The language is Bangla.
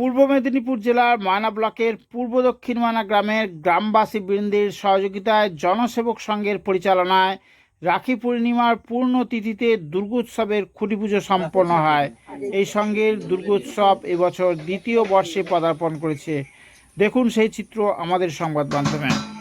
পূর্ব মেদিনীপুর জেলার ময়না ব্লকের পূর্ব দক্ষিণ ময়না গ্রামের গ্রামবাসী বৃন্দের সহযোগিতায় জনসেবক সংঘের পরিচালনায় রাখি পূর্ণিমার পূর্ণ তিথিতে দুর্গোৎসবের খুঁটি পুজো সম্পন্ন হয়। এই সঙ্গের দুর্গোৎসব এবছর দ্বিতীয় বর্ষে পদার্পণ করেছে। দেখুন সেই চিত্র আমাদের সংবাদ মাধ্যমে।